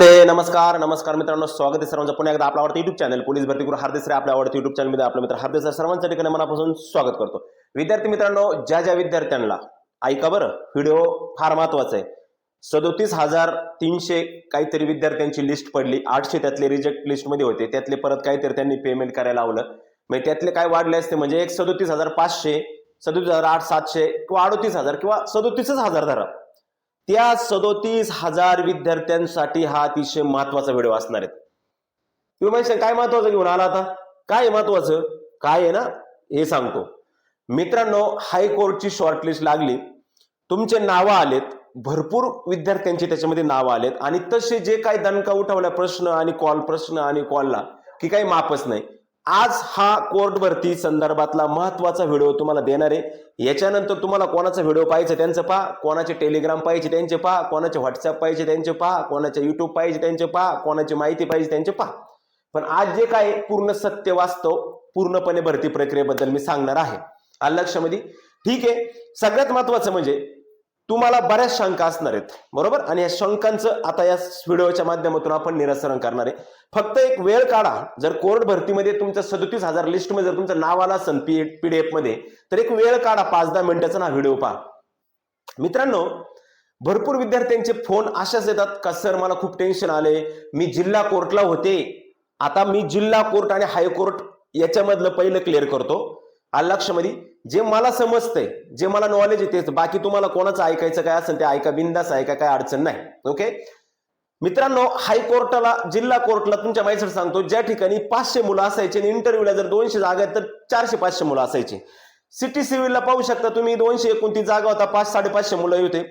नमस्ते नमस्कार नमस्कार मित्रांनो स्वागत आहे सर्वांचं. पुन्हा एकदा आपला आवडतं युट्यूब चॅनल पोलीस भरती गुरु हरदेसरे आपल्या आवडतं युट्यूब चॅनलमध्ये आपला मित्र हरदेसर सर सर्वांच्या ठिकाणी मनापासून स्वागत करतो. विद्यार्थी मित्रांनो ज्या ज्या विद्यार्थ्यांना ऐका बरं व्हिडिओ फार महत्त्वाचा आहे. सदोतीस हजार तीनशे काहीतरी विद्यार्थ्यांची लिस्ट पडली. आठशे त्यातले रिजेक्ट लिस्टमध्ये होते. त्यातले परत काहीतरी त्यांनी पेमेंट करायला लावलं. म्हणजे त्यातले काय वाढले असते म्हणजे एक सदोतीस हजार पाचशे सदोतीस हजार आठ सातशे किंवा अडोतीस हजार किंवा सदोतीसच हजार धरा. त्या सदोतीस हजार विद्यार्थ्यांसाठी हा अतिशय महत्त्वाचा व्हिडिओ असणार आहे. तुम्ही माहिती काय महत्वाचं घेऊन आला आता? काय महत्वाचं? काय आहे ना? हे सांगतो. मित्रांनो हायकोर्टची शॉर्टलिस्ट लागली. तुमचे नावं आलेत. भरपूर विद्यार्थ्यांचे त्याच्यामध्ये नावं आलेत. आणि तसे जे काही दणका उठवल्या प्रश्न आणि कॉल प्रश्न आणि कॉलला की काही मापच नाही. आज हा कोर्ट भरती संदर्भातला महत्त्वाचा व्हिडिओ तुम्हाला देणार आहे. याच्यानंतर तुम्हाला कोणाचा व्हिडिओ पाहिजे त्यांचं पहा. कोणाचे टेलिग्राम पाहिजे त्यांचे पहा. कोणाचे व्हॉट्सअप पाहिजे त्यांचे पहा. कोणाचे युट्यूब पाहिजे त्यांचे पहा. कोणाची माहिती पाहिजे त्यांचे पहा. पण आज जे काय पूर्ण सत्य वास्तव पूर्णपणे भरती प्रक्रियेबद्दल मी सांगणार आहे. आलं लक्षामध्ये? ठीक आहे. सगळ्यात महत्वाचं म्हणजे तुम्हाला बऱ्याच शंका असणार आहेत. बरोबर? आणि या शंकांचं आता या व्हिडिओच्या माध्यमातून आपण निरासरण करणार आहे. फक्त एक वेळ काढा. जर कोर्ट भरतीमध्ये तुमच्या सदतीस हजार लिस्टमध्ये जर तुमचं नाव आलं असेल पी पीडीएफमध्ये तर एक वेळ काढा. पाच दहा मिनिटाचा ना व्हिडिओ पहा. मित्रांनो भरपूर विद्यार्थ्यांचे फोन अशाच येतात. का सर मला खूप टेन्शन आले मी जिल्हा कोर्टला होते. आता मी जिल्हा कोर्ट आणि हायकोर्ट याच्यामधलं पहिलं क्लिअर करतो. आलं लक्षामध्ये? जे मला समजतंय जे मला नॉलेज येते बाकी तुम्हाला कोणाचं ऐकायचं काय असेल ते ऐका बिंदास ऐका काय अडचण नाही. ओके मित्रांनो हायकोर्टाला जिल्हा कोर्टला तुमच्या माहिती सांगतो ज्या ठिकाणी पाचशे मुलं असायचे आणि इंटरव्ह्यूला जर दोनशे जागा आहेत तर चारशे पाचशे मुलं असायचे. सिटी सिव्हिलला पाहू शकता तुम्ही दोनशे एकोणतीस जागा होता पाच साडेपाचशे मुलं होते.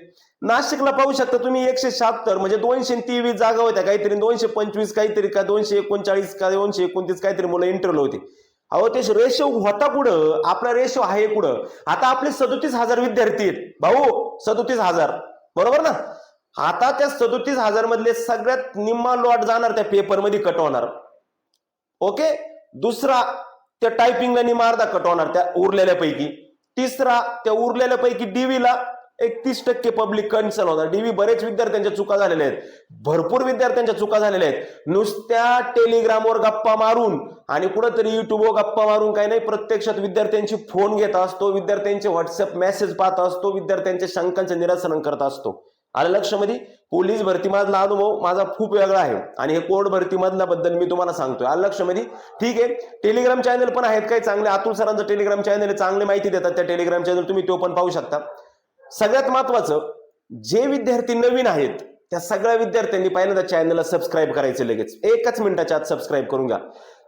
नाशिकला पाहू शकता तुम्ही एकशे शहात्तर म्हणजे दोनशे तेवीस जागा होत्या. काहीतरी दोनशे पंचवीस काहीतरी का दोनशे एकोणचाळीस का दोनशे एकोणतीस काहीतरी मुलं इंटरव्ह्यू होते. अहो ते रेशो होता कुठं? आपला रेशो आहे कुठं? आता आपले सदोतीस हजार विद्यार्थी आहेत. भाऊ सदोतीस हजार. बरोबर ना? आता त्या सदोतीस हजार मधले सगळ्यात निम्मा लॉट जाणार त्या पेपरमध्ये कट होणार. ओके दुसरा त्या टायपिंगला निम्मा अर्धा कट होणार त्या उरलेल्यापैकी. तिसरा त्या उरलेल्यापैकी डीव्हीला एकतीस टक्के पब्लिक कन्सर्न होता. डीव्ही बरेच विद्यार्थ्यांच्या चुका झालेल्या आहेत. भरपूर विद्यार्थ्यांच्या चुका झालेल्या आहेत. नुसत्या टेलिग्रामवर गप्पा मारून आणि कुठंतरी युट्यूबवर गप्पा मारून काही नाही प्रत्यक्षात विद्यार्थ्यांची फोन घेत असतो विद्यार्थ्यांचे व्हॉट्सअप मेसेज पाहत असतो विद्यार्थ्यांच्या शंकांचं निरसन करत असतो. आलं लक्षामध्ये पोलीस भरतीमधला अनुभव माझा खूप वेगळा आहे. आणि हे कोर्ट भरतीमधल्या बद्दल मी तुम्हाला सांगतोय. आलं लक्षामध्ये ठीक आहे. टेलिग्राम चॅनल पण आहेत काही चांगले. अतुल सरांचं टेलिग्राम चॅनल चांगली माहिती देतात त्या टेलिग्राम चॅनल तुम्ही तो पण पाहू शकता. सगळ्यात महत्वाचं जे विद्यार्थी नवीन आहेत त्या सगळ्या विद्यार्थ्यांनी पहिल्यांदा चॅनलला सबस्क्राईब करायचं लगेच. एकच मिनिटाच्या आत सबस्क्राईब करून घ्या.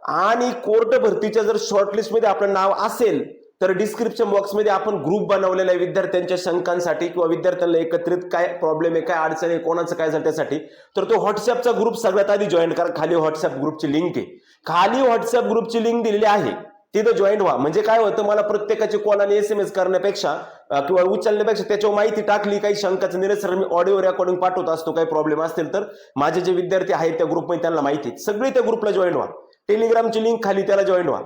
आणि कोर्ट भरतीच्या जर शॉर्टलिस्टमध्ये आपलं नाव असेल तर डिस्क्रिप्शन बॉक्समध्ये आपण ग्रुप बनवलेला आहे विद्यार्थ्यांच्या शंकांसाठी किंवा विद्यार्थ्यांना एकत्रित काय प्रॉब्लेम आहे काय अडचण आहे कोणाचं काय झालं त्यासाठी तर तो व्हॉट्सअपचा ग्रुप सगळ्यात आधी जॉईन करा. खाली व्हॉट्सअप ग्रुपची लिंक आहे. खाली व्हॉट्सअप ग्रुपची लिंक दिलेली आहे. तिथं जॉईन व्हा. म्हणजे काय होतं मला प्रत्येकाची कॉल आणि एस एम एस करण्यापेक्षा किंवा उचलण्यापेक्षा त्याच्यावर माहिती टाकली काही शंकाचं निरसन मी ऑडिओ रेकॉर्डिंग पाठवत असतो काही प्रॉब्लेम असतील तर. माझे जे विद्यार्थी आहेत त्या ग्रुपमध्ये त्यांना माहिती सगळी त्या ग्रुपला जॉईन व्हा. टेलिग्रामची लिंक खाली त्याला जॉईन व्हा.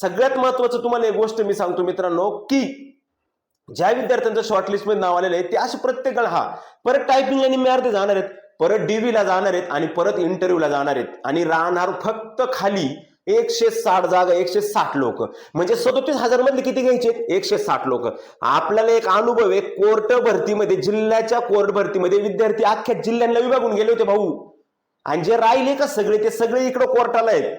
सगळ्यात महत्वाचं तुम्हाला एक गोष्ट मी सांगतो मित्रांनो की ज्या विद्यार्थ्यांचं शॉर्टलिस्टमध्ये नाव आलेलं आहे ते असे प्रत्येकाला हा. परत टायपिंगला निम्मे अर्धे जाणार आहेत. परत डीव्हीला जाणार आहेत आणि परत इंटरव्ह्यूला जाणार आहेत. आणि राहणार फक्त खाली एकशे साठ जागा एकशे साठ लोक. म्हणजे सदोतीस हजार मधले किती घ्यायचे? एकशे साठ लोक. आपल्याला एक अनुभव आहे कोर्ट भरतीमध्ये जिल्ह्याच्या कोर्ट भरतीमध्ये विद्यार्थी अख्ख्या जिल्ह्यांना विभागून गेले होते भाऊ. आणि जे राहिले का सगळे ते सगळे इकडे कोर्टाला आहेत.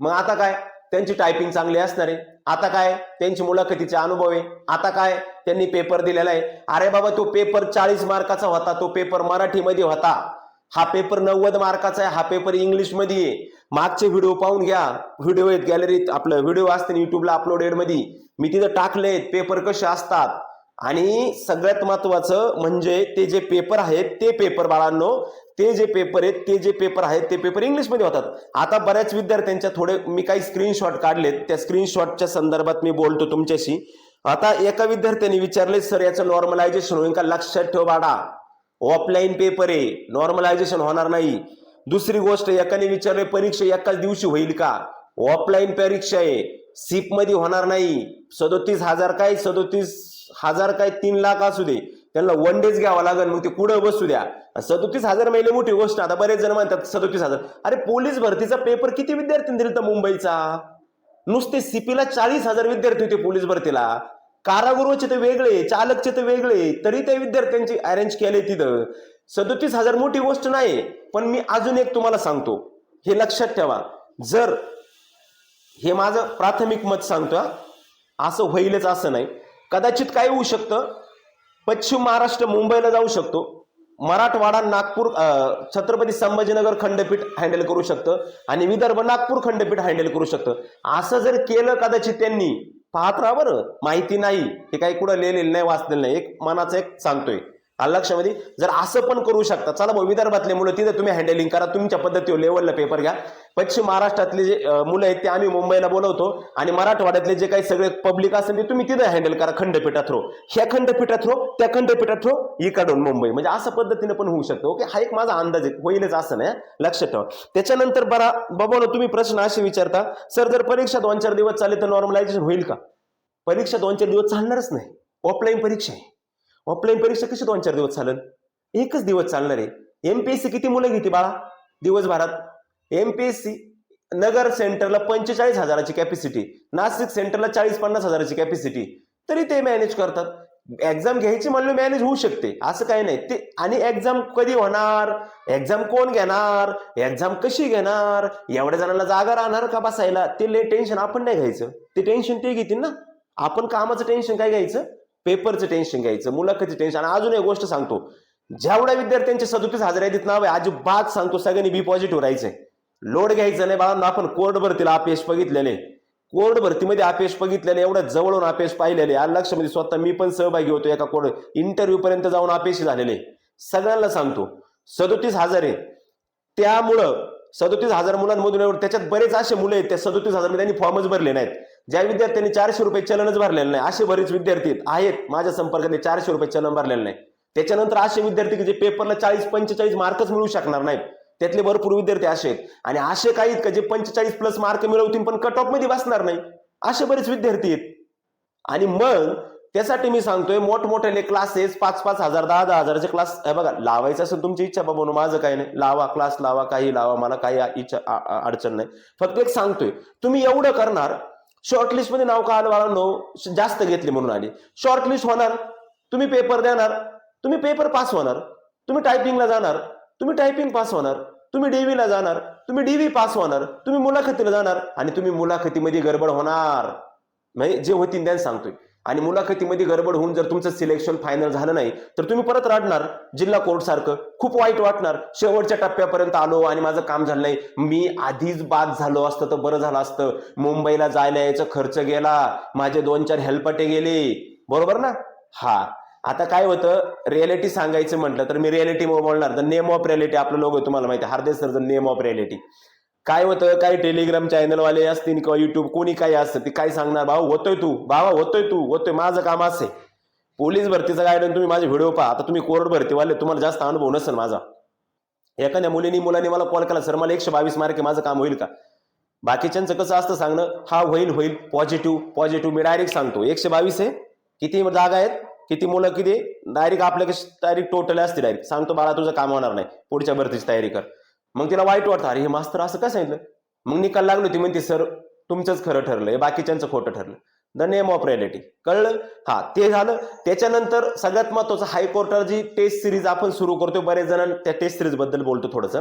मग आता काय? त्यांची टायपिंग चांगली असणार आहे. आता काय? त्यांची मुलाखतीचे अनुभव आहे. आता काय? त्यांनी पेपर दिलेला आहे. अरे बाबा तो पेपर चाळीस मार्काचा होता तो पेपर मराठीमध्ये होता. हा पेपर नव्वद मार्काचा आहे हा पेपर इंग्लिशमध्ये आहे. मागचे व्हिडिओ पाहून घ्या. व्हिडिओ आहेत गॅलरीत आपलं. व्हिडिओ असते युट्यूबला अपलोडेडमध्ये मी तिथं टाकलेत पेपर कसे असतात? आणि सगळ्यात महत्वाचं म्हणजे ते जे पेपर आहेत ते पेपर बाळांनो ते जे पेपर आहेत ते जे पेपर आहेत ते पेपर इंग्लिशमध्ये होतात. आता बऱ्याच विद्यार्थ्यांच्या थोडे मी काही स्क्रीनशॉट काढलेत. त्या स्क्रीनशॉटच्या संदर्भात मी बोलतो तुमच्याशी. आता एका विद्यार्थ्याने विचारले सर याचं नॉर्मलायझेशन होईल का? लक्षात ठेव बाडा ऑफलाईन पेपर आहे. नॉर्मलायझेशन होणार नाही. दुसरी गोष्ट एकाने विचारले परीक्षा एकाच दिवशी होईल का? ऑफलाईन परीक्षा आहे. सीपमध्ये होणार नाही. सदोतीस हजार काय? सदोतीस हजार काय? तीन लाख असू दे. त्यांना वन डेज घ्यावा लागेल मग ते कुठं बसू द्या? सदोतीस हजार महिने मोठी गोष्ट. आता बरेच जण म्हणतात सदोतीस हजार. अरे पोलीस भरतीचा पेपर किती विद्यार्थ्यांनी दिला मुंबईचा? नुसते सीपीला चाळीस हजार विद्यार्थी होते पोलीस भरतीला. कारागृहचे तर वेगळे चालकचे तर वेगळे. तरी त्या विद्यार्थ्यांची अरेंज केले तिथं. सदोतीस हजार मोठी गोष्ट नाही पण मी अजून एक तुम्हाला सांगतो. हे लक्षात ठेवा. जर हे माझं प्राथमिक मत सांगतो असं होईलच असं नाही. कदाचित काय होऊ शकतं? पश्चिम महाराष्ट्र मुंबईला जाऊ शकतो. मराठवाडा नागपूर छत्रपती संभाजीनगर खंडपीठ हँडल करू शकतं आणि विदर्भ नागपूर खंडपीठ हँडल करू शकतं. असं जर केलं कदाचित त्यांनी पाहत राहा बरं. माहिती नाही. हे काही कुठं लिहिलेलं नाही वाचलेलं नाही. एक मनाचं एक सांगतोय. आलं लक्षामध्ये जर असं पण करू शकता चला भाऊ विदर्भातले मुलं तिथं तुम्ही हँडलिंग करा तुमच्या पद्धतीवर लेवलला पेपर घ्या. पश्चिम महाराष्ट्रातले जे मुलं आहेत ते आम्ही मुंबईला बोलवतो आणि मराठवाड्यातले जे काही सगळे पब्लिक असेल ते तुम्ही तिथं हँडल करा खंडपीठा थ्रो ह्या खंडपीठा थ्रो त्या खंडपीठा थ्रो इकडून मुंबई. म्हणजे असं पद्धतीने पण होऊ शकतं ओके हा एक माझा अंदाज आहे होईलच असं नाही लक्ष लक्षात ठेवा. त्याच्यानंतर बरा बाबा तुम्ही प्रश्न असे विचारता सर जर परीक्षा दोन चार दिवस चालले तर नॉर्मलायझेशन होईल का? परीक्षा दोन चार दिवस चालणारच नाही. ऑफलाईन परीक्षा आहे. ऑफलाईन परीक्षा कशी दोन चार दिवस चालेल एकच दिवस चालणार. आहे एमपीएससी किती मुलं घेते बाळा? दिवसभरात. एमपीएससी नगर सेंटरला पंचेचाळीस हजाराची कॅपॅसिटी नाशिक सेंटरला चाळीस पन्नास हजाराची कॅपॅसिटी तरी ते मॅनेज करतात. एक्झाम घ्यायची म्हणलं मॅनेज होऊ शकते. असं काही नाही. ते आणि एक्झाम कधी होणार? एक्झाम कोण घेणार? एक्झाम कशी घेणार? एवढ्या जणांना जागा राहणार का बसायला? ते ले टेन्शन आपण नाही घ्यायचं. ते टेन्शन ते घेतील ना. आपण कामाचं टेन्शन काय घ्यायचं? पेपरचं टेन्शन घ्यायचं मुलाखतीचं टेन्शन. आणि अजून एक गोष्ट सांगतो. जेवढ्या विद्यार्थ्यांचे सदोतीस हजार आहेत नाव आहे अजिबात सांगतो सगळ्यांनी बी पॉझिटिव्ह राहायचंय. लोड घ्यायचं नाही बाळांना आपण कोर्ट भरतीला अपयश बघितलेले कोर्ट भरतीमध्ये अपयश बघितलेले एवढ्या जवळून अपयश पाहिलेले या लक्षामध्ये स्वतः मी पण सहभागी होतो एका कोर्ट इंटरव्ह्यू पर्यंत जाऊन अपयशी झालेले सगळ्यांना सांगतो सदोतीस हजार आहे. त्यामुळं सदोतीस हजार मुलांमधून त्याच्यात बरेच असे मुलं आहेत त्या सदोतीस हजार त्यांनी फॉर्मच भरले नाहीत. ज्या विद्यार्थ्यांनी चारशे रुपये चलनच भरलेलं नाही असे बरेच विद्यार्थी आहेत माझ्या संपर्कात चारशे रुपये चलन भरलेलं नाही. त्याच्यानंतर असे विद्यार्थी जे पेपरला चाळीस पंचेचाळीस मार्कच मिळू शकणार नाहीत. त्यातले भरपूर विद्यार्थी असे आहेत. आणि असे काही आहेत का जे पंचेचाळीस प्लस मार्क मिळवतील पण कट ऑफमध्ये बसणार नाही? असे बरेच विद्यार्थी आहेत. आणि मग त्यासाठी मी सांगतोय मोठमोठ्याले क्लासेस पाच पाच हजार दहा दहा हजाराचे क्लास बघा लावायचं असेल तुमची इच्छा बाबा माझं काही नाही. लावा क्लास लावा काही लावा मला काही इच्छा अडचण नाही. फक्त एक सांगतोय तुम्ही एवढं करणार शॉर्टलिस्टमध्ये नाव का आलं बाळांनो? जास्त घेतले म्हणून आली. शॉर्टलिस्ट होणार. तुम्ही पेपर देणार. तुम्ही पेपर पास होणार. तुम्ही टायपिंगला जाणार. तुम्ही टायपिंग पास होणार. तुम्ही डीव्हीला जाणार. तुम्ही डीव्ही पास होणार. तुम्ही मुलाखतीला जाणार. आणि तुम्ही मुलाखतीमध्ये गडबड होणार. म्हणजे जे होतील त्यांना सांगतोय. आणि मुलाखतीमध्ये गडबड होऊन जर तुमचं सिलेक्शन फायनल झालं नाही तर तुम्ही परत रडणार जिल्हा कोर्ट सारखं. खूप वाईट वाटणार. शेवटच्या टप्प्यापर्यंत आलो आणि माझं काम झालं नाही. मी आधीच बाद झालो असतं तर बरं झालं असतं. मुंबईला जायला यायचा खर्च गेला. माझे दोन चार हेल्पटे गेले. बरोबर ना? हा. आता काय होतं? रियालिटी सांगायचं म्हटलं तर मी रियालिटी बोलणार. द नेम ऑफ रियालिटी आपलं लोक तुम्हाला माहिती Hardesh हार्देस sir the name of reality काय होतं? काय टेलिग्राम चॅनलवाले असतील किंवा युट्यूब कोणी काय असतं ते काय सांगणार? भाऊ होतोय तू. भावा होतोय तू. होतोय. माझं काम असे पोलीस भरतीचं गायडन तुम्ही माझे व्हिडिओ पहा. आता तुम्ही कोर्ट भरतीवाले तुम्हाला जास्त अनुभव नसेल माझा. एखाद्या मुलीनी मुलाने मला कॉल केला सर मला एकशे बावीस मार्के माझं काम होईल का? बाकीच्यांचं कसं असतं सांगणं? हा होईल होईल. पॉझिटिव्ह पॉझिटिव्ह मी डायरेक्ट सांगतो. एकशे बावीस आहे. किती जागा आहेत? किती मुलं किती? डायरेक्ट आपल्याकडे डायरेक्ट टोटल असते डायरेक्ट सांगतो बाळा तुझं काम होणार नाही. पुढच्या भरतीची तयारी कर. मग तिला वाईट वाटतं अरे हे मास्तर असं काय सांगितलं? मग निकाल लागलो ती म्हणते सर तुमचंच खरं ठरलं हे बाकीच्यांचं खोटं ठरलं. द नेम ऑफ रियालिटी कळलं? हा ते झालं. त्याच्यानंतर सगळ्यात महत्वाचं हायकोर्टावर जी टेस्ट सिरीज आपण सुरू करतो बरेच जण त्या टेस्ट सिरीजबद्दल बोलतो थोडंसं.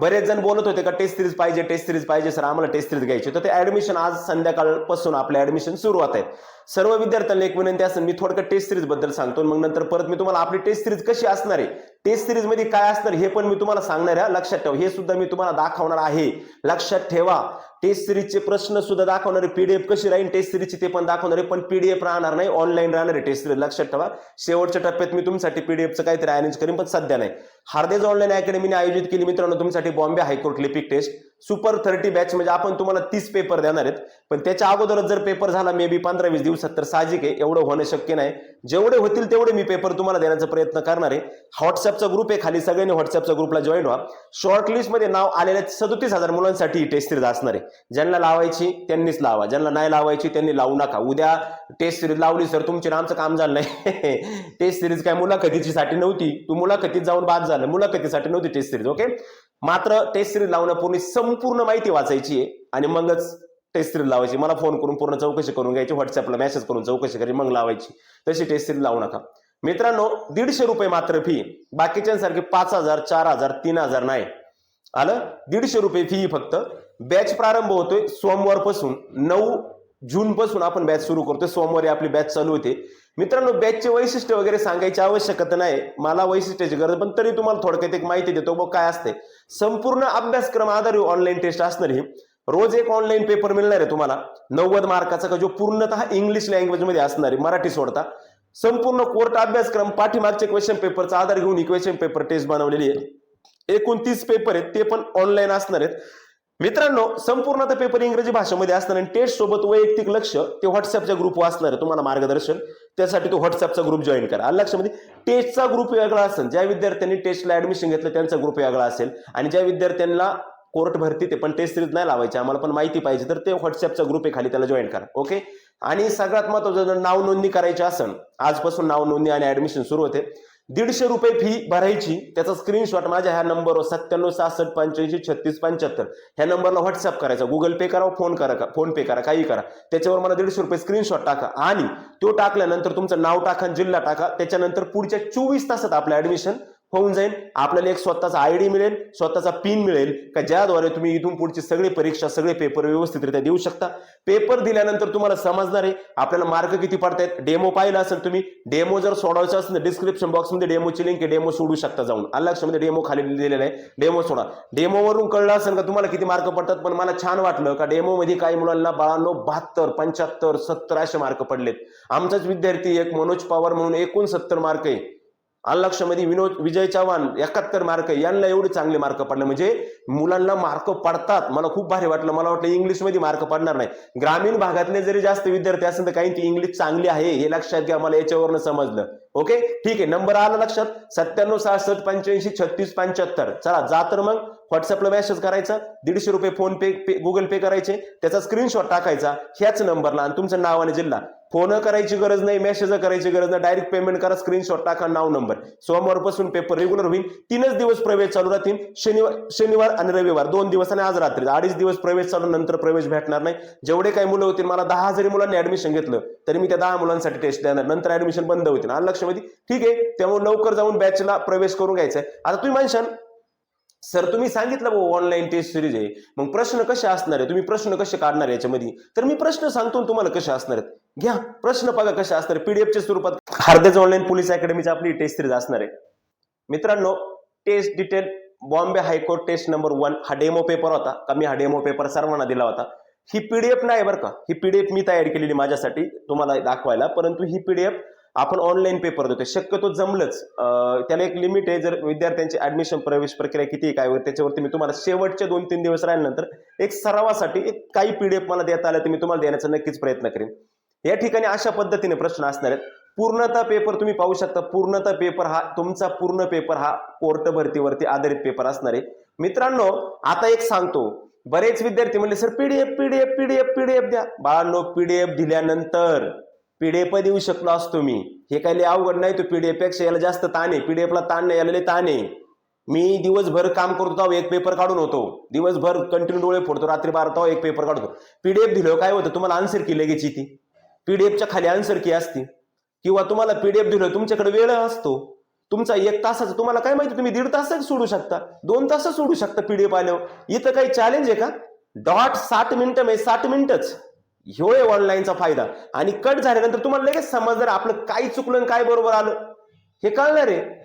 बरेच जण बोलत होते का टेस्ट सिरीज पाहिजे टेस्ट सिरीज पाहिजे सर आम्हाला टेस्ट सिरीज घ्यायची. तर ते ऍडमिशन आज संध्याकाळपासून आपले ऍडमिशन सुरू होत आहेत. सर्व विद्यार्थ्यांना एक विनंती असेल मी थोडकं टेस्ट सिरीजबद्दल सांगतो मग नंतर परत मी तुम्हाला आपली टेस्ट सिरीज कशी असणार आहे टेस्ट सिरीजमध्ये काय असणार हे पण मी तुम्हाला सांगणार आहे. लक्षात ठेवा. हे सुद्धा मी तुम्हाला दाखवणार आहे. लक्षात ठेवा. टेस्ट सिरीजचे प्रश्न सुद्धा दाखवणारे पीडीएफ कशी राहील टेस्ट सिरीजची ते पण दाखवणार आहे पण पीडीएफ राहणार नाही ऑनलाईन राहणार आहे टेस्ट सिरीज लक्षात ठेवा. शेवटच्या टप्प्यात मी तुमच्यासाठी पीडीएफचं काहीतरी अरेंज करीन पण सध्या नाही. हार्देज ऑनलाईन अकॅडमीने आयोजित केली मित्रांनो तुमच्यासाठी बॉम्बे हायकोर्ट लिपिक टेस्ट सुपर थर्टी बॅच म्हणजे आपण तुम्हाला तीस पेपर देणार आहेत. पण त्याच्या अगोदरच जर पेपर झाला मे बी पंधरा वीस दिवसात तर साहजिक आहे एवढं होणं शक्य नाही. जेवढे होतील तेवढे मी पेपर तुम्हाला देण्याचा प्रयत्न करणार आहे. व्हॉट्सअपचा ग्रुप आहे खाली सगळ्यांनी व्हॉट्सअपच्या ग्रुपला जॉईन व्हा. शॉर्ट लिस्टमध्ये नाव आलेल्या सदोतीस हजार मुलांसाठी ही टेस्ट सिरीज असणार आहे. ज्यांना लावायची त्यांनीच लावा. ज्यांना नाही लावायची त्यांनी लावू नका. उद्या टेस्ट सिरीज लावली सर तुमची आमचं काम झालं नाही. टेस्ट सिरीज काय मुलाखतीची साठी नव्हती. तू मुलाखतीत जाऊन बाद झालं. मुलाखतीसाठी नव्हती टेस्ट सिरीज ओके मात्र टेस्ट सिरीज लावण्यापूर्वी संपूर्ण माहिती वाचायची आहे आणि मगच टेस्ट सिरीज लावायची. मला फोन करून पूर्ण चौकशी करून घ्यायची. व्हॉट्सअपला मेसेज करून चौकशी करायची मग लावायची. तशी टेस्ट सिरीज लावू नका. मित्रांनो दीडशे रुपये मात्र फी बाकीच्यांसारखी पाच हजार चार हजार तीन हजार नाही. आलं? दीडशे रुपये फी फक्त. बॅच प्रारंभ होतोय सोमवारपासून. नऊ जून पासून आपण बॅच सुरू करतोय. सोमवारी आपली बॅच चालू होते. मित्रांनो बॅचचे वैशिष्ट्य वगैरे सांगायची आवश्यकता नाही. मला वैशिष्ट्याची गरज पण तरी तुम्हाला थोडक्यात एक माहिती देतो. बघ काय असते संपूर्ण अभ्यासक्रम आधारित ऑनलाईन टेस्ट असणार ही रोज एक ऑनलाईन पेपर मिळणार आहे तुम्हाला. नव्वद मार्काचा का जो पूर्णतः इंग्लिश लँग्वेजमध्ये असणार आहे मराठी सोडता. संपूर्ण कोर्ट अभ्यासक्रम पाठीमागचे क्वेश्चन पेपरचा आधार घेऊन ही क्वेश्चन पेपर टेस्ट बनवलेली आहे. एकूण तीस पेपर आहेत ते पण ऑनलाईन असणार आहेत. मित्रांनो संपूर्ण आता पेपर इंग्रजी भाषेमध्ये असणार आणि टेस्ट सोबत वैयक्तिक लक्ष ते व्हॉट्सअपच्या ग्रुपवर असणार आहे तुम्हाला मार्गदर्शन. त्यासाठी तो व्हॉट्सअपचा ग्रुप जॉईन करा. लक्षामध्ये टेस्टचा ग्रुप वेगळा असेल. ज्या विद्यार्थ्यांनी टेस्टला ऍडमिशन घेतलं त्यांचा ग्रुप वेगळा असेल. आणि ज्या विद्यार्थ्यांना कोर्ट भरती ते पण टेस्ट सिरीज नाही लावायचे. आम्हाला पण माहिती पाहिजे तर ते व्हॉट्सअपचा ग्रुप आहे खाली त्याला जॉईन करा. ओके आणि सगळ्यात महत्वाचं जर नाव नोंदणी करायची असेल आजपासून नाव नोंदणी आणि ऍडमिशन सुरू होते. दीडशे रुपये फी भरायची. त्याचा स्क्रीनशॉट माझ्या ह्या नंबरवर सत्त्याण्णव सहासष्ट पंच्याऐंशी छत्तीस पंच्याहत्तर. ह्या नंबरला व्हॉट्सअप करायचा. गुगल पे करा फोन करा का फोन पे करा काही करा. त्याच्यावर मला दीडशे रुपये स्क्रीनशॉट टाका. आणि तो टाकल्यानंतर तुमचं नाव टाका जिल्हा टाका. त्याच्यानंतर पुढच्या चोवीस तासात आपलं ऍडमिशन होऊन जाईल. आपल्याला एक स्वतःचा आय डी मिळेल स्वतःचा पिन मिळेल का ज्याद्वारे तुम्ही इथून पुढची सगळी परीक्षा सगळे पेपर व्यवस्थितरित्या देऊ शकता. पेपर दिल्यानंतर तुम्हाला समजणार आहे आपल्याला मार्क किती पडतायत. डेमो पाहिला असेल तुम्ही डेमो जर सोडवायचा असेल तर डिस्क्रिप्शन बॉक्समध्ये डेमोची लिंक आहे डेमो सोडू शकता जाऊन. अल्लाक्षमध्ये डेमो खाली दिलेला आहे. डेमो सोडा. डेमोवरून कळलं असेल का तुम्हाला किती मार्क पडतात? पण मला छान वाटलं का डेमोमध्ये काही मुलांना बाळांनो बहात्तर पंच्याहत्तर सत्तर असे मार्क पडलेत. आमचाच विद्यार्थी एक मनोज पवार म्हणून एकूण सत्तर मार्क आहे. अलक्षमध्ये विनोद विजय चव्हाण एकाहत्तर मार्क यांना एवढे चांगले मार्क पडले. म्हणजे मुलांना मार्क पडतात. मला खूप भारी वाटलं. मला वाटलं इंग्लिशमध्ये मार्क पडणार नाही. ग्रामीण भागातले जरी जास्त विद्यार्थी असेल तर काही ती इंग्लिश चांगली आहे हे लक्षात घ्या. मला याच्यावरनं समजलं. ओके? ठीक आहे नंबर आला लक्षात. सत्त्याण्णव सहासष्ट पंच्याऐंशी छत्तीस पंच्याहत्तर. चला जा तर मग. व्हॉट्सअपला मेसेज करायचा. दीडशे रुपये फोन पे पे गुगल पे करायचे. त्याचा स्क्रीनशॉट टाकायचा. ह्याच नंबरला आणि तुमचं नाव आणि जिल्हा. फोन करायची गरज नाही मेसेज करायची गरज नाही. डायरेक्ट पेमेंट करा स्क्रीनशॉट टाका नाव नंबर सोमवारपासून पेपर रेग्युलर होईल. तीनच दिवस प्रवेश चालू राहतील. शनिवार शनिवार आणि रविवार. दोन दिवस आणि आज रात्री. अडीच दिवस प्रवेश चालू नंतर प्रवेश भेटणार नाही. जेवढे काही मुलं होतील मला दहा जरी मुलांनी ऍडमिशन घेतलं तरी मी त्या दहा मुलांसाठी टेस्ट देणार. नंतर ऍडमिशन बंद होतील. आणि लक्षामध्ये ठीक आहे त्यामुळे लवकर जाऊन बॅचला प्रवेश करून घ्यायचा आहे. आता तुम्ही म्हणशाल सर तुम्ही सांगितलं भाऊ ऑनलाईन टेस्ट सिरीज आहे. मग प्रश्न कसे असणार आहे? तुम्ही प्रश्न कसे काढणार याच्यामध्ये? तर मी प्रश्न सांगतो तुम्हाला कसे असणार आहेत. घ्या प्रश्न बघा कसे असणार पीडीएफच्या स्वरूपात हार्देज ऑनलाईन पोलीस अकॅडमीची आपली टेस्ट सिरीज असणार आहे. मित्रांनो test detail Bombay high court test number one हा डेमो पेपर होता. का मी हा डेमो पेपर सर्वांना दिला होता. ही पीडीएफ नाही बरं का? ही पीडीएफ मी तयार केलेली माझ्यासाठी तुम्हाला दाखवायला. परंतु ही पीडीएफ आपण ऑनलाईन पेपर देतो शक्यतो जमलंच. त्याला एक लिमिट आहे. जर विद्यार्थ्यांची ऍडमिशन प्रवेश प्रक्रिया किती आहे काय होईल त्याच्यावरती मी तुम्हाला शेवटचे दोन तीन दिवस राहिल्यानंतर एक सरावासाठी एक काही पीडीएफ मला देता आलं तर मी तुम्हाला देण्याचा नक्कीच प्रयत्न करेन. या ठिकाणी अशा पद्धतीने प्रश्न असणार आहेत. पूर्णतः पेपर तुम्ही पाहू शकता. पूर्णतः पेपर हा तुमचा पूर्ण पेपर हा कोर्ट भरतीवरती आधारित पेपर असणार आहे. मित्रांनो आता एक सांगतो. बरेच विद्यार्थी म्हणले sir PDF PDF PDF PDF द्या. बाळांनो पीडीएफ दिल्यानंतर पीडीएफ देऊ शकलो असतो मी. हे काही लय अवघड नाही तो पीडीएफपेक्षा याला जास्त ताण आहे. पीडीएफला ताण नाही याला ताण आहे. मी दिवसभर काम करतो एक पेपर काढून होतो. दिवसभर कंटिन्यू डोळे फोडतो रात्री बारा तेव्हा एक पेपर काढतो. पीडीएफ दिलं काय होतं तुम्हाला आन्सर की लगेच ती पीडीएफच्या खाली आन्सर की असती. किंवा तुम्हाला पीडीएफ दिलं तुमच्याकडे वेळ असतो. तुमचा एक तासाचा तुम्हाला काय माहिती तुम्ही दीड तास सोडू शकता. दोन तास सोडू शकता पीडीएफ आल्यावर. इथं काही चॅलेंज आहे का? डॉट साठ मिनिटं म्हणजे साठ मिनिटच ह्यो आहे ऑनलाईनचा फायदा. आणि कट झाल्यानंतर तुम्हाला लगेच समजणार आपलं काय चुकलं आणि काय बरोबर आलं. हे कळणार आहे.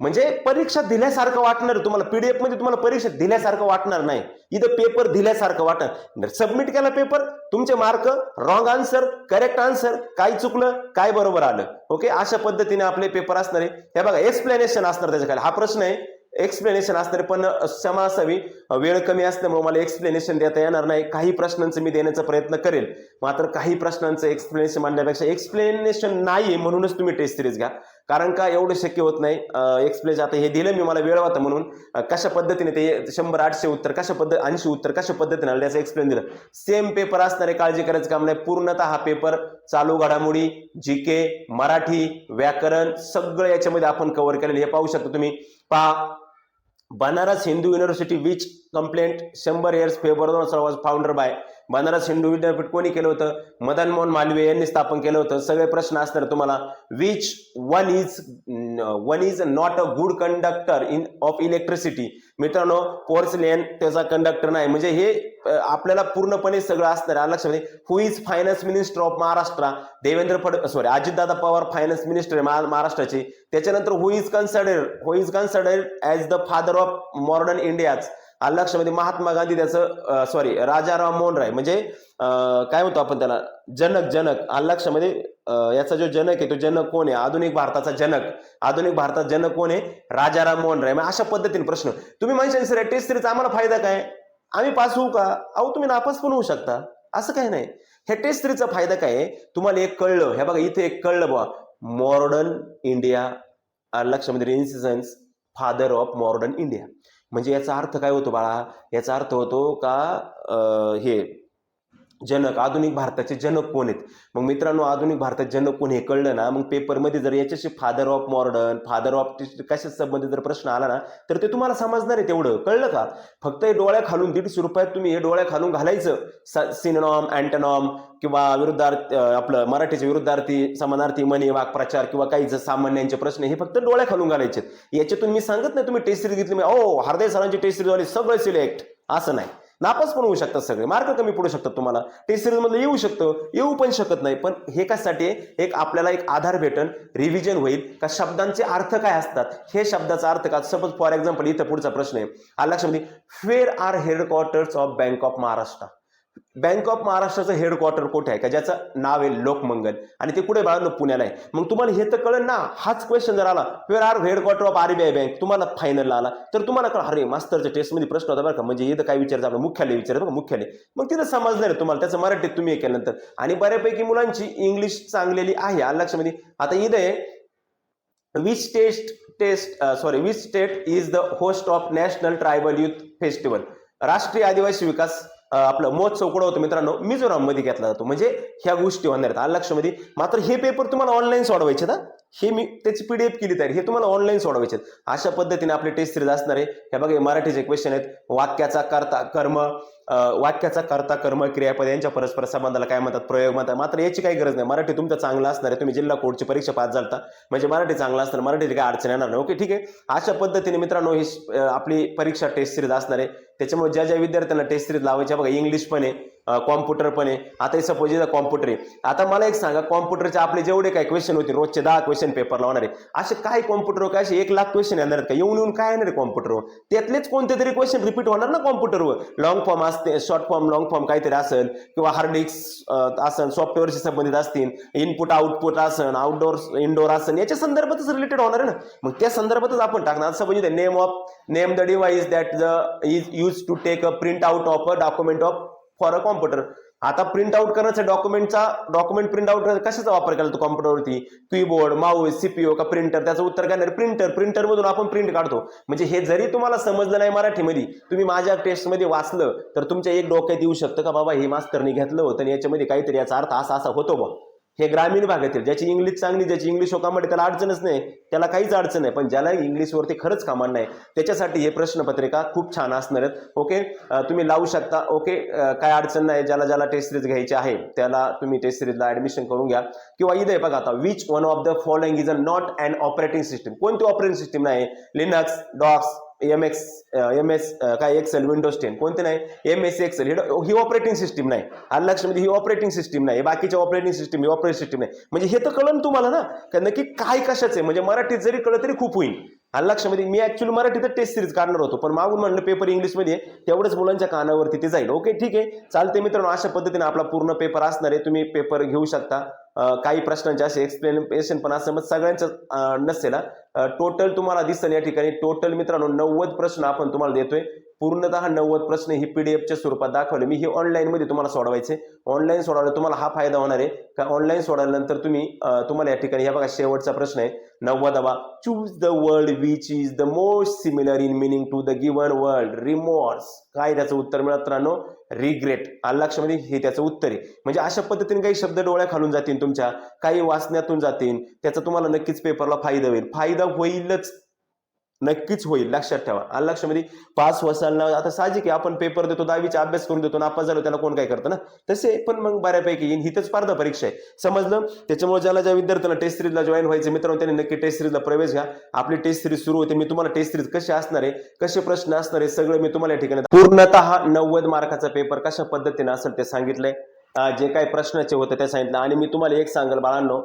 म्हणजे परीक्षा दिल्यासारखं वाटणार तुम्हाला. पीडीएफमध्ये तुम्हाला परीक्षा दिल्यासारखं वाटणार नाही. इथं पेपर दिल्यासारखं वाटणार. सबमिट केला पेपर तुमचे mark wrong answer correct answer काय चुकलं काय बरोबर आलं. ओके अशा पद्धतीने आपले पेपर असणार आहे. हे बघा एक्सप्लेनेशन असणार त्याच्याखाली हा प्रश्न आहे. एक्सप्लेनेशन असणार पण क्षमा असावी. वेळ कमी असल्यामुळे मला एक्सप्लेनेशन देता येणार नाही. काही प्रश्नांचं मी देण्याचा प्रयत्न करेल. मात्र काही प्रश्नांचं एक्सप्लेनेशन मांडण्यापेक्षा एक्सप्लेनेशन नाही म्हणूनच तुम्ही टेस्ट सिरीज घ्या. कारण का? एवढं शक्य होत नाही. एक्सप्लेन आता हे दिलं मी मला वेळ होता म्हणून. कशा पद्धतीने ते शंभर आठशे उत्तर कशा पद्धत ऐंशी उत्तर कशा पद्धतीने आलं त्याचं एक्सप्लेन दिलं. सेम पेपर असणारे काळजी करायचं काम नाही. पूर्णतः हा पेपर चालू घडामोडी जी के मराठी व्याकरण सगळं याच्यामध्ये आपण कव्हर केलेलं हे पाहू शकता तुम्ही. पहा Banaras Hindu university which complete शंभर years February was founder by Banaras Hindu विद्यापीठ कोणी केलं होतं? मदन मोहन मालवीय यांनी स्थापन केलं होतं. सगळे प्रश्न असणार तुम्हाला. Which one is one is not a good conductor in of electricity मित्रांनो पोर्सलेन त्याचा कंडक्टर नाही. म्हणजे हे आपल्याला पूर्णपणे सगळं असणार आहे. लक्षात who is finance minister of Maharashtra Devendra Phad sorry Ajitdada Pawar finance minister आहे महाराष्ट्राचे. त्याच्यानंतर who is considered who is considered as the father of modern India's लक्षामध्ये महात्मा गांधी त्याचं सॉरी राजाराम मोहन राय म्हणजे काय म्हणतो आपण त्याला? जनक जनक. लक्षामध्ये याचा जो जनक आहे तो जनक कोण आहे? आधुनिक भारताचा जनक. आधुनिक भारतात जनक कोण आहे? राजाराम मोहन राय मग अशा पद्धतीने प्रश्न. तुम्ही म्हणशाल सर टेस्ट सिरीजचा आम्हाला फायदा काय? आम्ही पास होऊ का? अहो तुम्ही नापास पण होऊ शकता. असं काही नाही. हे टेस्ट सिरीजचा फायदा काय आहे? तुम्हाला एक कळलं. हे बघा इथे एक कळलं बा मॉडर्न इंडिया लक्षामध्ये renaissance father of modern India म्हणजे याचा अर्थ काय होतो बाळा? याचा अर्थ होतो का हे जनक आधुनिक भारताचे जनक कोण आहेत? मग मित्रांनो आधुनिक भारतात जनक कोण हे कळलं ना? मग पेपरमध्ये जर याच्याशी father of modern father of कशा संबंधित जर प्रश्न आला ना तर ते तुम्हाला समजणार आहे तेवढं. कळलं का? फक्त हे डोळ्या खालून दीडशे रुपयात तुम्ही हे डोळ्या खालून घालायचं. सिनॉम अँटनॉम किंवा विरुद्धार्थ आपलं मराठीचे विरुद्धार्थी समानार्थी म्हणी वाक्प्रचार किंवा काही जर सामान्यांचे प्रश्न हे फक्त डोळ्या खालून घालायचे याच्यातून मी सांगत नाही तुम्ही टेस्ट सिरीज घेतली मी ओ हरदय सरांची टेस्ट सिरीज वाले सगळं सिलेक्ट असं नाही. नापास पण होऊ शकतात सगळे. मार्क कमी पडू शकतात तुम्हाला. टेस्ट सिरीजमध्ये येऊ शकतं येऊ पण शकत नाही. पण हे कशासाठी एक आपल्याला एक आधार भेटन रिव्हिजन होईल. का शब्दांचे अर्थ काय असतात? हे शब्दाचा अर्थ का? सपोज फॉर एक्झाम्पल इथं पुढचा प्रश्न आहे. आला लक्षामध्ये where are headquarters of bank of Maharashtra bank of महाराष्ट्राचं हेडक्वार्टर कुठे आहे? का ज्याचं नाव आहे लोकमंगल. आणि ते कुठे बाळांनो? पुण्याला आहे. मग तुम्हाला हे तर कळलं ना. हाच क्वेश्चन जर आला where are headquarter of RBI bank तुम्हाला फायनलला आला. तर तुम्हाला कळ अरे मास्तरच्या टेस्टमध्ये प्रश्न होता बरं का. म्हणजे इथं काय विचारायचं आपलं? मुख्यालय विचारायचं बघा मुख्यालय. मग तिथं समजणार आहे तुम्हाला. त्याचं मराठीत तुम्ही हे केल्यानंतर. आणि बऱ्यापैकी मुलांची इंग्लिश चांगलेली आहे आलं लक्षामध्ये. आता इथं आहे. Which test test sorry which state is the host of national tribal youth festival राष्ट्रीय आदिवासी विकास आपलं महोत्सव कुठं होतो मित्रांनो मिझोराममध्ये घेतला जातो. म्हणजे ह्या गोष्टी होणार आहेत. आलं लक्षामध्ये? मात्र हे पेपर तुम्हाला ऑनलाईन सोडवायचे ना हे मी त्याची पीडीएफ केली तयारी. हे तुम्हाला ऑनलाईन सोडवायचे आहेत. अशा पद्धतीने आपले टेस्ट सिरीज असणार आहे. हे बघा मराठीचे क्वेश्चन आहेत. वाक्याचा कर्ता कर्म वाक्याचा कर्ता कर्म क्रियापद यांच्या परस्पर संबंधाला काय म्हणतात? प्रयोग म्हणतात. मात्र याची काही गरज नाही. मराठी तुमचं चांगलं असणार आहे. तुम्ही जिल्हा कोर्टची परीक्षा पास झालता. म्हणजे मराठी चांगलं असणार. मराठीची काय अडचण येणार नाही. ओके ठीक आहे. अशा पद्धतीने मित्रांनो ही आपली परीक्षा टेस्ट सिरीज असणार आहे. त्याच्यामुळे ज्या ज्या विद्यार्थ्यांना टेस्ट सिरीज लावायच्या बघा इंग्लिश पण आहे. कॉम्प्युटर पण आहे. आता सपोज इथं कॉम्प्युटर आहे. आता मला एक सांगा कॉम्प्युटरचे आपले जेवढे काय क्वेश्चन होते रोजचे दहा क्वेश्चन पेपर लावणार आहे असे काय कॉम्प्युटर हो, काय असे एक लाख क्वेश्चन येणार आहेत का? येऊन येऊन काय येणार आहे कॉम्प्युटरवर हो? त्यातलेच कोणते तरी क्वेश्चन रिपीट होणार ना कॉम्प्युटरवर लॉंग फॉर्म असते शॉर्ट फॉर्म लॉंग फॉर्म काहीतरी असेल किंवा हार्ड डिस्क असेल सॉफ्टवेअरशी संबंधित असतील इनपुट आउटपुट असेल आउटडोर इनडोर असेल याच्या संदर्भातच रिलेटेड होणार आहे ना? मग त्या संदर्भातच आपण टाकणार. Suppose name of name the device that the is use to take a print out of a document of for a computer आता प्रिंट आउट करण्याचा डॉक्युमेंटचा डॉक्युमेंट प्रिंट आउट कशाचा वापर केला तो कॉम्प्युटरवरती कीबोर्ड माऊस सीपीओ का प्रिंटर त्याचं उत्तर काय? प्रिंटर प्रिंटर मधून आपण प्रिंट काढतो. म्हणजे हे जरी तुम्हाला समजलं नाही मराठीमध्ये तुम्ही माझ्या टेस्टमध्ये वाचलं तर तुमच्या एक डोक्यात येऊ शकतं का बाबा हे मास्तरनी घेतलं होतं आणि याच्यामध्ये काहीतरी याचा अर्थ असा असा होतो बा हे ग्रामीण भागातील ज्याची इंग्लिश चांगली ज्याची इंग्लिश ओकामध्ये त्याला अडचणच नाही त्याला काहीच अडचण नाही पण ज्याला इंग्लिशवरती खरंच कामान नाही त्याच्यासाठी हे प्रश्नपत्रिका खूप छान असणार आहेत. ओके तुम्ही लावू शकता. ओके काय अडचण नाही. ज्याला ज्याला टेस्ट सिरीज घ्यायची आहे त्याला तुम्ही टेस्ट सिरीजला ऍडमिशन करून घ्या. किंवा इथे बघा आता which one of the following is a not and operating system कोणती ऑपरेटिंग सिस्टम नाही? Linux DOS M X M S काय एक्सेल विंडोज टेन कोणते नाही? एम एस एक्सेल ही ऑपरेटिंग सिस्टीम नाही. आलं लक्षामध्ये म्हणजे ही ऑपरेटिंग सिस्टीम नाही. बाकीच्या ऑपरेटिंग सिस्टीम ही ऑपरेटिंग सिस्टीम नाही. म्हणजे हे तर कळलं तुम्हाला ना का नक्की काय कशाचं आहे? म्हणजे मराठीत जरी कळलं तरी खूप होईल. आणि लक्षामध्ये म्हणजे मी ऍक्च्युली मराठीत टेस्ट सिरीज काढणार होतो. पण मागून म्हणलं पेपर इंग्लिशमध्ये तेवढंच मुलांच्या कानावरती ते जाईल. ओके ठीक आहे. चालते मित्रांनो अशा पद्धतीने आपला पूर्ण पेपर असणार आहे. तुम्ही पेपर घेऊ शकता. काही प्रश्नांचे असे एक्सप्लेनेशन पण असं मग सगळ्यांचं नसेल टोटल तुम्हाला दिसेल या ठिकाणी. टोटल मित्रांनो नव्वद प्रश्न आपण तुम्हाला देतोय. पूर्णतः नव्वद प्रश्न ही पीडीएफच्या स्वरूपात दाखवले. मी हे ऑनलाईनमध्ये तुम्हाला सोडवायचे. ऑनलाईन सोडवलं तुम्हाला हा फायदा होणार आहे. का ऑनलाईन सोडवल्यानंतर तुम्ही तुम्हाला या ठिकाणी ह्या बघा शेवटचा प्रश्न आहे. नव्वदावा choose the word which is the most similar in meaning to the given world remorse काय त्याचं उत्तर मित्रांनो? रिग्रेट आलं लक्षामध्ये हे त्याचं उत्तर आहे. म्हणजे अशा पद्धतीने काही शब्द डोळ्या खालून जातील तुमच्या. काही वाचण्यातून जातील. त्याचा तुम्हाला नक्कीच पेपरला फायदा होईल. फायदा होईलच. नक्कीच होईल. लक्षात ठेवा. आलं लक्षामध्ये म्हणजे पास वसालना आता साहजिक आहे. आपण पेपर देतो दहावीचा अभ्यास करून देतो नापास झालो त्याला कोण काय करतं ना? तसे पण मग बऱ्यापैकी येईन. हिथं स्पर्धा परीक्षा आहे. समजलं? त्याच्यामुळे ज्याला ज्या विद्यार्थ्यांना टेस्ट सिरीजला जॉईन व्हायचे मित्रांनो त्यांनी नक्की टेस्ट सिरीजला प्रवेश घ्या. आपली टेस्ट सिरीज सुरू होते. मी तुम्हाला टेस्ट सिरीज कशी असणार आहे कसे प्रश्न असणार आहे सगळं मी तुम्हाला या ठिकाणी पूर्णतः नव्वद मार्काचा पेपर कशा पद्धतीने असेल ते सांगितलंय. जे काही प्रश्नाचे होते ते सांगितलं. आणि मी तुम्हाला एक सांगेल बाळांनो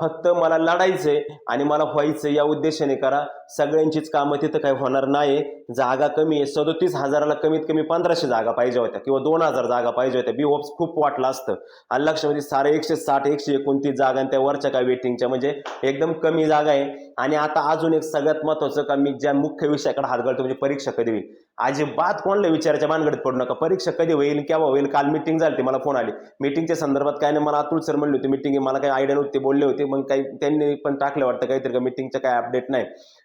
फक्त मला लढायचंय आणि मला व्हायचं या उद्देशाने करा. सगळ्यांचीच कामं तिथं काही होणार नाही जागा कमी आहे. सदोतीस हजाराला कमीत कमी पंधराशे जागा पाहिजे होत्या किंवा दोन हजार जागा पाहिजे होत्या. बी होप्स खूप वाटलं असतं. आणि लक्षामध्ये म्हणजे सारे एकशे साठ एकशे एकोणतीस जागा आणि त्या वरच्या काय वेटिंगच्या म्हणजे एकदम कमी जागा आहे. आणि आता अजून एक सगळ्यात महत्वाचं का मी ज्या मुख्य विषयाकडे हात घालतो म्हणजे परीक्षा कधी होईल. अजिबात कोणला विचारायच्या भानगडीत पडू नका. परीक्षा कधी होईल केव्हा होईल काल मिटिंग झाली होती, मला फोन आली. मिटिंगच्या संदर्भात काय नाही मला अतुल सर म्हणले होते मिटिंग मला काही आयडिया नव्हती बोलले होते. मग काही त्यांनी पण टाकलं वाटतं काहीतरी का मिटिंगचं काय अपडेट नाही.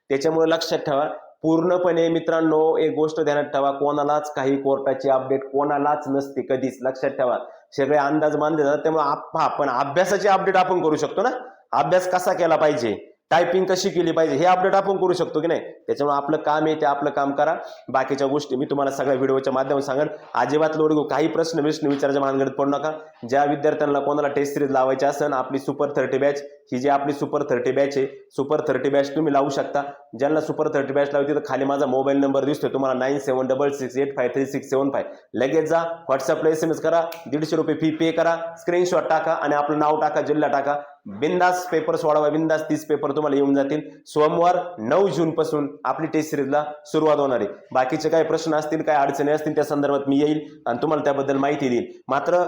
त्याच्यामुळे लक्षात ठेवा पूर्णपणे मित्रांनो एक गोष्ट ध्यानात ठेवा कोणालाच काही कोर्टाची अपडेट कोणालाच नसते कधीच. लक्षात ठेवा. सगळे अंदाज मानले जातात त्यामुळे आप- आपण अभ्यासाची अपडेट आपण करू शकतो ना? अभ्यास कसा केला पाहिजे? टायपिंग कशी केली पाहिजे हे अपडेट आपण करू शकतो की नाही? त्याच्यामुळे आपलं काम आहे ते आपलं काम करा. बाकीच्या गोष्टी मी तुम्हाला सगळ्या व्हिडिओच्या माध्यमातून सांगेन अजिबात लोड घेऊ. काही प्रश्न प्रश्न विचारायच्या भानगडीत पडू नका. ज्या विद्यार्थ्यांना कोणाला टेस्ट सिरीज लावायची असेल आपली सुपर थर्टी बॅच ही जी आपली सुपर थर्टी बॅच आहे सुपर थर्टी बॅच तुम्ही लावू शकता. ज्यांना सुपर थर्टी बॅच लावते तर खाली माझा मोबाईल नंबर दिसतोय. तुम्हाला nine seven double six eight five three six seven five लगेच जा व्हॉट्सअपला एस एम एस करा. दीडशे रुपये फी पे करा. स्क्रीनशॉट टाका आणि आपलं नाव टाका जिल्हा टाका. बिंदास पेपर सोडावा बिंदास तीस पेपर तुम्हाला येऊन जातील. सोमवार नऊ जून पासून आपली टेस्ट सिरीजला सुरुवात होणार आहे. बाकीचे काही प्रश्न असतील काही अडचणी असतील त्या संदर्भात मी येईल आणि तुम्हाला त्याबद्दल माहिती देईल. मात्र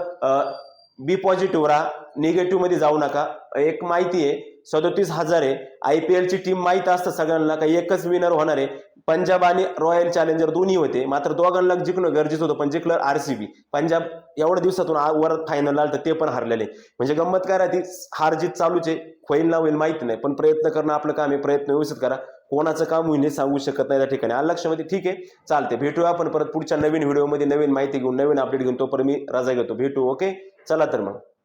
बी पॉझिटिव्ह राहा निगेटिव्हमध्ये जाऊ नका. एक माहिती आहे सदोतीस हजार आहे. आय पी एलची टीम माहीत असतं सगळ्यांना काही एकच विनर होणार आहे. पंजाब आणि रॉयल चॅलेंजर दोन्ही होते. मात्र दोघांना जिंकणं गरजेचं होतं पण जिंकलं आरसीबी पंजाब एवढ्या दिवसातून वर फायनल आलं तर ते पण हरलेले म्हणजे गंमत काय राहते हार जीत चालूच आहे. होईल ना होईल माहिती नाही पण प्रयत्न करणं आपलं काम आहे. प्रयत्न व्यवस्थित करा. कोणाचं काम होईल हे सांगू शकत नाही त्या ठिकाणी. आलं लक्षामध्ये ठीक आहे. चालते भेटूया आपण परत पुढच्या नवीन व्हिडिओमध्ये नवीन माहिती घेऊन नवीन अपडेट घेऊन. तोपर्यंत मी रजा घेतो. भेटू ओके चला तर मग.